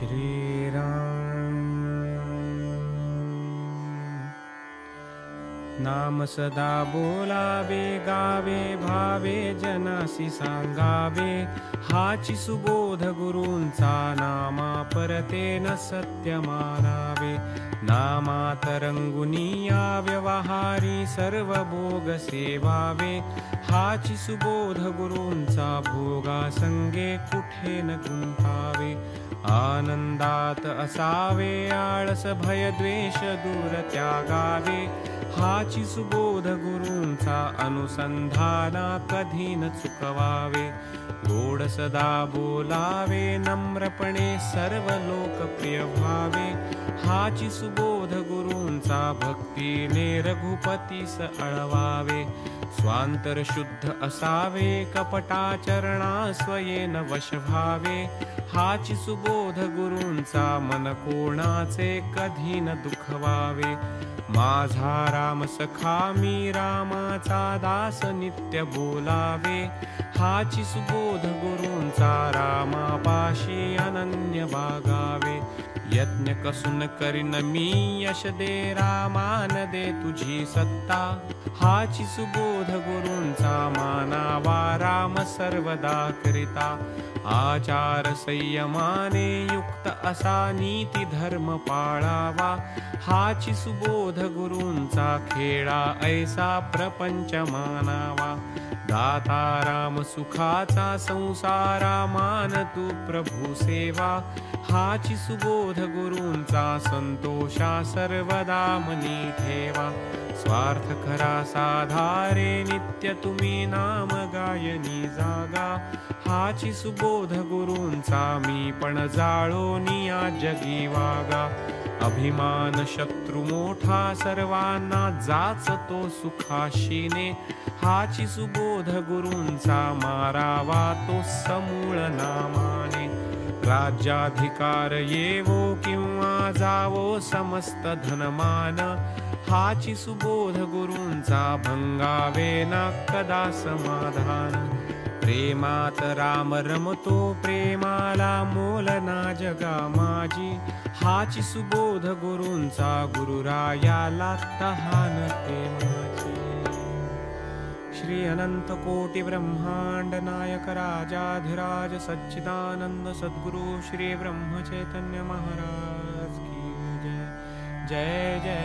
श्रीराम। नाम सदा बोलावे गावे भावे जनासी सांगावे। हाची सुबोध गुरूंचा नामा परतेन सत्य मानावे। नामात रंगुनिया व्यवहारी सर्व भोग सेवावे। हाची सुबोध गुरूंचा भोगा संगे कुठे न गुंतावे आनंदात असावे आळस भय द्वेष दूर त्यागावे अनुसंधाना कधी न चुकवावे गोड सदा बोलावे नम्रपणे सर्व लोकप्रिय व्हावे हाची सुबोध गुरूंचा भक्तीने रघुपतीस अळवावे स्वांतर शुद्ध असावे कपटाचरणा स्वयेन वश व्हावे हाची सुबोध गुरूंचा मन कोणाचे कधी न दुखवावे। माझा राम सखा मी रामाचा दास नित्य बोलावे। हाची सुबोध गुरूंचा रामापाशी अनन्य बागावे यज्ञ कसून करीन मी यश दे रामान दे तुझी सत्ता हाची सुबोध गुरूंचा मानावा राम सर्वदा करिता. आचार संयमाने युक्त असा नीती धर्म पाळावा. हाची सुबोध गुरूंचा खेळा ऐसा प्रपंच मानावा. दाता राम सुखाचा संसारा मान तू प्रभू सेवा. हाची सुबोध गुरूंचा संतोषा सर्वदा मनी ठेवा. स्वार्थ खरा साधारे नित्य तुम्ही नाम गायनी जागा. हाची सुबोध गुरूंचा मी पण जाळो निया जगी वागा. अभिमान शत्रु मोठा सर्वांना जाचतो सुखाशीने. हाची सुबोध गुरूंचा मारावा तो समूळ नामाने. राज्याधिकार येवो किंवा जावो समस्त धनमान हाची सुबोध गुरूंचा भंगावे ना कदा समाधान. प्रेमात राम रमतो प्रेमाला मोल ना जगा माझी हाची सुबोध गुरूंचा गुरुरायाला तहान ते श्री अनंत कोटि ब्रह्मांड नायक राजाधिराज सच्चिदानंद सद्गुरु श्री ब्रह्म चैतन्य महाराज की जय। जय जय।